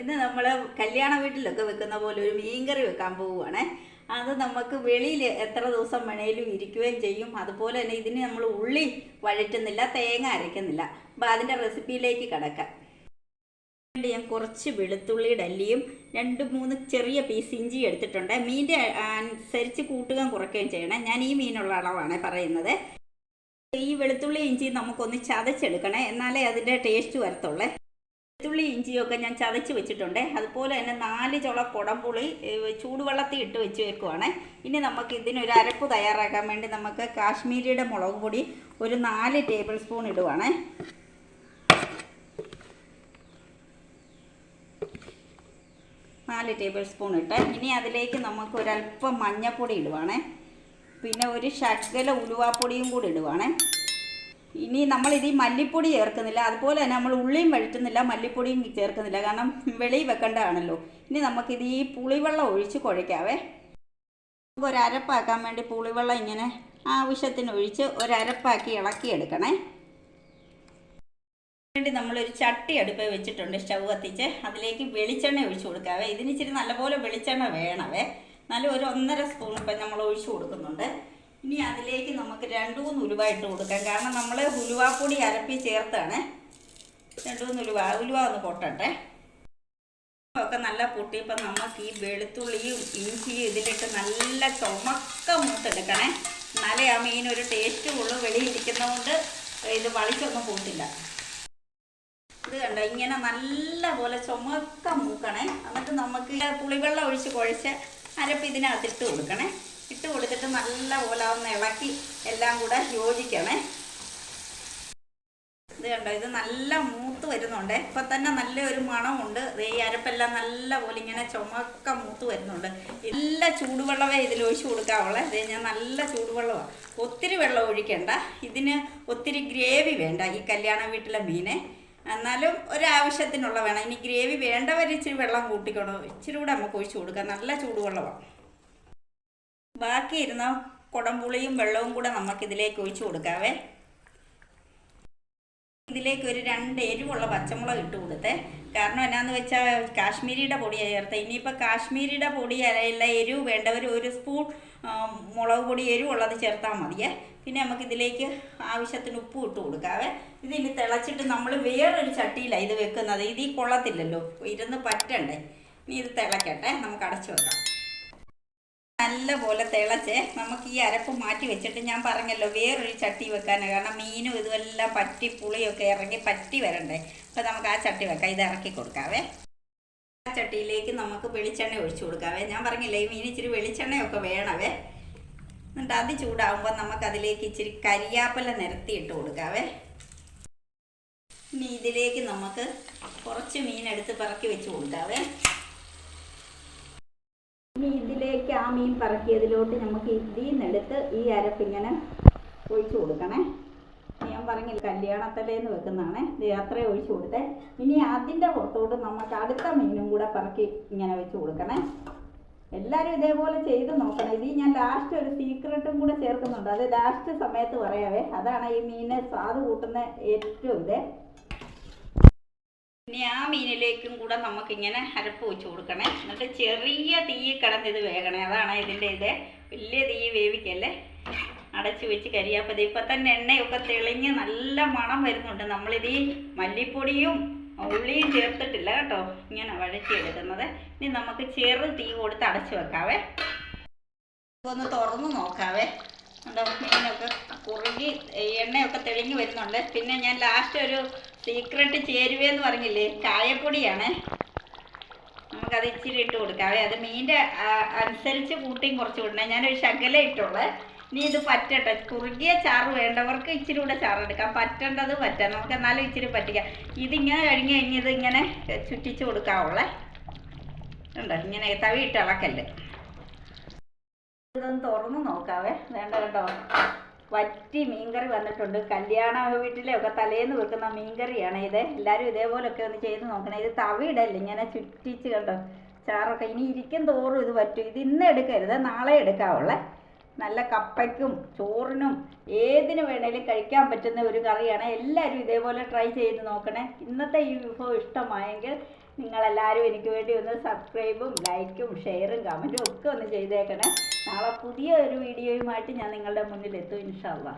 ഇന്ന് നമ്മൾ കല്യാണ വീട്ടിലൊക്കെ വെക്കുന്ന പോലെ ഒരു മീൻകറി വെക്കാൻ പോവുകയാണേ അത് നമുക്ക് വെളിയിൽ എത്ര ദിവസം വേണേലും ഇരിക്കുകയും ചെയ്യും. അതുപോലെ തന്നെ ഇതിന് നമ്മൾ ഉള്ളി വഴറ്റുന്നില്ല തേങ്ങ അരയ്ക്കുന്നില്ല. അപ്പോൾ അതിന്റെ റെസിപ്പിയിലേക്ക് കിടക്കാം. ഞാൻ കുറച്ച് വെളുത്തുള്ളിയുടെ അല്ലിയും രണ്ട് മൂന്ന് ചെറിയ പീസ് ഇഞ്ചി എടുത്തിട്ടുണ്ട്. മീന്റെ അനുസരിച്ച് കൂട്ടുകയും കുറയ്ക്കുകയും ചെയ്യണം. ഞാൻ ഈ മീനുള്ള അളവാണ് പറയുന്നത്. ഈ വെളുത്തുള്ളി ഇഞ്ചി നമുക്കൊന്ന് ചതച്ചെടുക്കണേ. എന്നാലേ അതിന്റെ ടേസ്റ്റ് വരത്തുള്ളേ. വെളുത്തുള്ളി ഇഞ്ചിയൊക്കെ ഞാൻ ചതച്ച് വെച്ചിട്ടുണ്ട്. അതുപോലെ തന്നെ നാല് ചുള കുടംപുളി ചൂടുവെള്ളത്തിൽ ഇട്ട് വെച്ച് വെക്കുവാണ്. ഇനി നമുക്ക് ഇതിനൊരു അരപ്പ് തയ്യാറാക്കാൻ വേണ്ടി നമുക്ക് കാശ്മീരിയുടെ മുളക് പൊടി ഒരു നാല് ടേബിൾ സ്പൂൺ ഇടുവാണ്. നാല് ടേബിൾ സ്പൂൺ ഇട്ട് ഇനി അതിലേക്ക് നമുക്ക് ഒരല്പം മഞ്ഞൾപ്പൊടി ഇടുവാണ്. പിന്നെ ഒരു ശകല ഉലുവാപ്പൊടിയും കൂടി ഇടുവാണ്. ഇനി നമ്മൾ ഇത് ഈ മല്ലിപ്പൊടി ചേർക്കുന്നില്ല. അതുപോലെ തന്നെ നമ്മൾ ഉള്ളിയും വഴറ്റുന്നില്ല മല്ലിപ്പൊടിയും ചേർക്കുന്നില്ല. കാരണം വെളിയിൽ വെക്കേണ്ടതാണല്ലോ. ഇനി നമുക്കിത് ഈ പുളിവെള്ളം ഒഴിച്ച് കുഴയ്ക്കാവേ. നമുക്ക് ഒരപ്പാക്കാൻ വേണ്ടി പുളിവെള്ളം ഇങ്ങനെ ആവശ്യത്തിന് ഒഴിച്ച് ഒരപ്പാക്കി ഇളക്കി ഇളക്കിയെടുക്കണേ വേണ്ടി നമ്മളൊരു ചട്ടി അടുപ്പ് വെച്ചിട്ടുണ്ട് സ്റ്റവ് കത്തിച്ച്. അതിലേക്ക് വെളിച്ചെണ്ണ ഒഴിച്ചു കൊടുക്കാവേ. ഇതിന് ഇച്ചിരി നല്ലപോലെ വെളിച്ചെണ്ണ വേണവേ. നല്ല ഒരു ഒന്നര സ്പൂൺ ഇപ്പം നമ്മൾ ഒഴിച്ചു കൊടുക്കുന്നുണ്ട്. ഇനി അതിലേക്ക് നമുക്ക് രണ്ട് മൂന്ന് ഉലുവ ഇട്ട് കൊടുക്കാം. കാരണം നമ്മൾ ഉലുവാപ്പൊടി അരപ്പി ചേർത്താണ്. രണ്ട് മൂന്ന് ഉലുവ ഉലുവ ഒന്ന് പൊട്ടട്ടെ. ഒക്കെ നല്ല പൊട്ടിയപ്പോൾ നമുക്ക് ഈ വെളുത്തുള്ളിയും ഇഞ്ചിയും ഇതിലിട്ട് നല്ല ചുമക്ക മൂത്തെടുക്കണേ. എന്നാലേ ആ മീൻ ഒരു ടേസ്റ്റ് ഉള്ളു. വെളിയിരിക്കുന്നതുകൊണ്ട് ഇത് വളിച്ചൊന്നും പോത്തില്ല ഇത് കണ്ടോ? ഇങ്ങനെ നല്ല പോലെ ചുമക്ക മൂക്കണേ. എന്നിട്ട് നമുക്ക് പുളിവെള്ളം ഒഴിച്ച് കുഴച്ച് അരപ്പ് ഇതിനകത്തിട്ട് കൊടുക്കണേ. ഇട്ട് കൊടുത്തിട്ട് നല്ല പോലെ ഒന്ന് ഇളക്കി എല്ലാം കൂടെ യോജിക്കണേ. ഇത് കണ്ടോ ഇത് നല്ല മൂത്ത് വരുന്നുണ്ട്. ഇപ്പം തന്നെ നല്ലൊരു മണമുണ്ട്. ഈ അരപ്പെല്ലാം നല്ല പോലെ ഇങ്ങനെ ചുമക്ക മൂത്ത് വരുന്നുണ്ട്. നല്ല ചൂടുവെള്ളമേ ഇതിൽ ഒഴിച്ചു കൊടുക്കാവുള്ളേ. ഇത് ഞാൻ നല്ല ചൂടുവെള്ളമാണ് ഒത്തിരി വെള്ളം ഒഴിക്കണ്ട. ഇതിന് ഒത്തിരി ഗ്രേവി വേണ്ട ഈ കല്യാണ വീട്ടിലെ മീനെ. എന്നാലും ഒരാവശ്യത്തിനുള്ള വേണം. ഇനി ഗ്രേവി വേണ്ടവർ ഇച്ചിരി വെള്ളം കൂട്ടിക്കണോ ഇച്ചിരി കൂടെ നമുക്ക് ഒഴിച്ചു കൊടുക്കാം. നല്ല ചൂടുവെള്ളമാണ് ബാക്കി ഇരുന്ന കുടംപുളിയും വെള്ളവും കൂടെ നമുക്കിതിലേക്ക് ഒഴിച്ചു കൊടുക്കാവേ. ഇതിലേക്ക് ഒരു രണ്ട് എരിവുള്ള പച്ചമുളക് ഇട്ട് കൊടുത്തേ. കാരണം എന്നാന്ന് വെച്ചാൽ കാശ്മീരിയുടെ പൊടിയാണ് ചേർത്ത് ഇനിയിപ്പോൾ കാശ്മീരിയുടെ പൊടി അല്ല എരിവ് വേണ്ടവർ ഒരു സ്പൂൺ മുളക് പൊടി എരിവുള്ളത് ചേർത്താൽ മതിയേ. പിന്നെ നമുക്ക് ഇതിലേക്ക് ആവശ്യത്തിന് ഉപ്പ് ഇട്ട് കൊടുക്കാവേ. ഇതിനി തിളച്ചിട്ട് നമ്മൾ വേറൊരു ചട്ടിയിലാണ് ഇത് വെക്കുന്നത്. ഇത് ഈ കൊള്ളത്തില്ലല്ലോ. ഇരുന്ന് പറ്റണ്ടേ? ഇനി ഇത് തിളക്കട്ടെ. നമുക്ക് അടച്ചു വെക്കാം. നല്ല പോലെ തിളച്ച് നമുക്ക് ഈ അരപ്പ് മാറ്റി വെച്ചിട്ട് ഞാൻ പറഞ്ഞല്ലോ വേറൊരു ചട്ടി വെക്കാനാണ് കാരണം മീനും ഇതുമെല്ലാം പറ്റി പുളിയൊക്കെ ഇറങ്ങി പറ്റി വരണ്ടേ. അപ്പം നമുക്ക് ആ ചട്ടി വെക്കാം. ഇത് ഇറക്കി കൊടുക്കാവേ. ആ ചട്ടിയിലേക്ക് നമുക്ക് വെളിച്ചെണ്ണ ഒഴിച്ചു കൊടുക്കാവേ. ഞാൻ പറഞ്ഞില്ലേ ഈ മീൻ ഇച്ചിരി വെളിച്ചെണ്ണയൊക്കെ വേണവേ. എന്നിട്ട് അത് ചൂടാകുമ്പോൾ നമുക്കതിലേക്ക് ഇച്ചിരി കരിയാപ്പല നിരത്തി ഇട്ട് കൊടുക്കാവേ. ഇനി ഇതിലേക്ക് നമുക്ക് കുറച്ച് മീനെടുത്ത് പറക്കി വെച്ച് കൊടുക്കാവേ. ഇനി ഇതിലേക്ക് ആ മീൻ പറക്കിയതിലോട്ട് നമുക്ക് ഇതിൽ നിന്നെടുത്ത് ഈ അരപ്പിങ്ങനെ ഒഴിച്ചു കൊടുക്കണേ. ഞാൻ പറഞ്ഞില്ല കല്യാണത്തലേന്ന് വെക്കുന്നതാണ്. ഇത് അത്രയും ഒഴിച്ചു കൊടുത്തേ. ഇനി അതിന്റെ പുറത്തോട്ട് നമുക്ക് അടുത്ത മീനും കൂടെ പറക്കി ഇങ്ങനെ വെച്ച് കൊടുക്കണേ. എല്ലാവരും ഇതേപോലെ ചെയ്ത് നോക്കണം. ഇതിൽ ഞാൻ ലാസ്റ്റ് ഒരു സീക്രട്ടും കൂടെ ചേർക്കുന്നുണ്ട്. അത് ലാസ്റ്റ് സമയത്ത് പറയാവേ. അതാണ് ഈ മീനെ സ്വാദ് കൂട്ടുന്ന ഏറ്റവും ഇത്. ഇനി ആ മീനിലേക്കും കൂടെ നമുക്കിങ്ങനെ അരപ്പ് വെച്ച് കൊടുക്കണേ. എന്നിട്ട് ചെറിയ തീ കിടന്ന് ഇത് വേകണേ. അതാണ് ഇതിന്റെ ഇത്. വലിയ തീ വേവിക്കല്ലേ? അടച്ചു വെച്ച് കരിയാപ്പത് ഇപ്പം തന്നെ എണ്ണയൊക്കെ തെളിഞ്ഞ് നല്ല മണം വരുന്നുണ്ട്. നമ്മളിത് ഈ മല്ലിപ്പൊടിയും ഉള്ളിയും ചേർത്തിട്ടില്ല കേട്ടോ. ഇങ്ങനെ വഴറ്റിയെടുക്കുന്നത്. ഇനി നമുക്ക് ചെറു തീ കൊടുത്ത് അടച്ചു വെക്കാവേ. ഒന്ന് തുറന്ന് നോക്കാവേ. കണ്ടോ? മീനൊക്കെ കുറുകി എണ്ണയൊക്കെ തെളിഞ്ഞ് വരുന്നുണ്ട്. പിന്നെ ഞാൻ ലാസ്റ്റ് ഒരു സീക്രട്ട് ചേരുവയെന്ന് പറഞ്ഞില്ലേ? കായപ്പൊടിയാണ്. നമുക്കത് ഇച്ചിരി ഇട്ട് കൊടുക്കാവേ അത് മീന്റെ അനുസരിച്ച് കൂട്ടിയും കുറച്ച് വിടണേ ഞാനൊരു ശകല ഇട്ടോളെ ഇനി ഇത് പറ്റട്ടെ. കുറുകിയ ചാറ് വേണ്ടവർക്ക് ഇച്ചിരി കൂടെ ചാറ് എടുക്കാം. പറ്റേണ്ടത് പറ്റാം. നമുക്ക് എന്നാലും ഇച്ചിരി പറ്റിക്കാം. ഇതിങ്ങനെ കഴിഞ്ഞ് കഴിഞ്ഞത് ഇങ്ങനെ ചുറ്റിച്ച് കൊടുക്കാവുള്ളേ. ഉണ്ടോ ഇങ്ങനെ തവി ഇട്ട് ഇളക്കല്ലേ ഇതൊന്ന് തുറന്ന് നോക്കാവേ. വേണ്ട കേട്ടോ വറ്റി മീൻകറി വന്നിട്ടുണ്ട്. കല്യാണ വീട്ടിലെയൊക്കെ തലേന്ന് വെക്കുന്ന മീൻകറിയാണ് ഇത്. എല്ലാവരും ഇതേപോലൊക്കെ ഒന്ന് ചെയ്ത് നോക്കണേ. ഇത് തവിയിടല്ലേ ഇങ്ങനെ ചുറ്റിച്ച് കണ്ടോ? ചാറൊക്കെ. ഇനി ഇരിക്കും തോറും ഇത് പറ്റും ഇത് ഇന്ന് എടുക്കരുത് നാളെ എടുക്കാവുള്ളേ. നല്ല കപ്പയ്ക്കും ചോറിനും ഏതിനു വേണേലും കഴിക്കാൻ പറ്റുന്ന ഒരു കറിയാണ് എല്ലാവരും ഇതേപോലെ ട്രൈ ചെയ്ത് നോക്കണേ. ഇന്നത്തെ ഈ വിഭവം ഇഷ്ടമായെങ്കിൽ നിങ്ങളെല്ലാവരും എനിക്ക് വേണ്ടി ഒന്ന് സബ്സ്ക്രൈബും ലൈക്കും ഷെയറും കമന്റും ഒക്കെ ഒന്ന് ചെയ്തേക്കണേ. നാളെ പുതിയ ഒരു വീഡിയോയുമായിട്ട് ഞാൻ നിങ്ങളുടെ മുന്നിൽ എത്തും ഇൻഷാല്ലാ